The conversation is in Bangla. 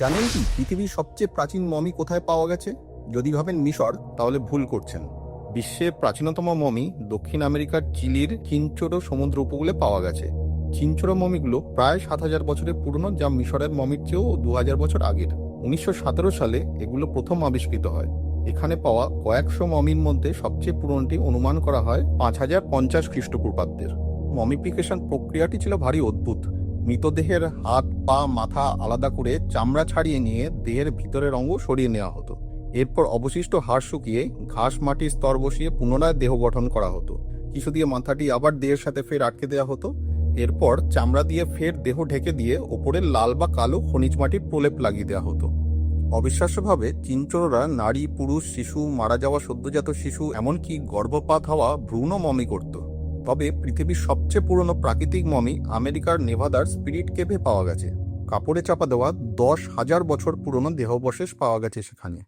জানেন কি পৃথিবীর সবচেয়ে প্রাচীন মমি কোথায় পাওয়া গেছে? যদি ভাবেন মিশর, তাহলে ভুল করছেন। বিশ্বের প্রাচীনতম মমি দক্ষিণ আমেরিকার চিলির চিনচোরো সমুদ্র উপকূলে পাওয়া গেছে। চিনচোরো মমিগুলো প্রায় সাত হাজার বছরের পুরনো, যা মিশরের মমির চেয়েও দু হাজার বছর আগের। উনিশশো সতেরো সালে এগুলো প্রথম আবিষ্কৃত হয়। এখানে পাওয়া কয়েকশো মমির মধ্যে সবচেয়ে পুরনোটি অনুমান করা হয় পাঁচ হাজার পঞ্চাশ খ্রিস্টপূর্বাব্দের। মমিফিকেশন প্রক্রিয়াটি ছিল ভারী অদ্ভুত। মৃতদেহের হাত, পা, মাথা আলাদা করে চামড়া ছাড়িয়ে নিয়ে দেহের ভিতরের অঙ্গ সরিয়ে নেওয়া হতো। এরপর অবশিষ্ট হাড় শুকিয়ে ঘাস মাটির স্তর বসিয়ে পুনরায় দেহ গঠন করা হতো। কিছু দিয়ে মাথাটি আবার দেহের সাথে ফের আটকে দেওয়া হতো। এরপর চামড়া দিয়ে ফের দেহ ঢেকে দিয়ে ওপরে লাল বা কালো খনিজ মাটির প্রলেপ লাগিয়ে দেওয়া হতো। অবিশ্বাস্যভাবে চিনচোররা নারী, পুরুষ, শিশু, মারা যাওয়া সদ্যজাত শিশু, এমনকি গর্ভপাত হওয়া ভ্রূণ মমি করত। তবে পৃথিবীর সবচেয়ে পুরনো প্রাকৃতিক মমি আমেরিকার নেভাদার স্পিরিট কেভে পাওয়া গেছে। কাপড়ে চাপা দেওয়া দশ হাজার বছর পুরনো দেহবশেষ পাওয়া গেছে সেখানে।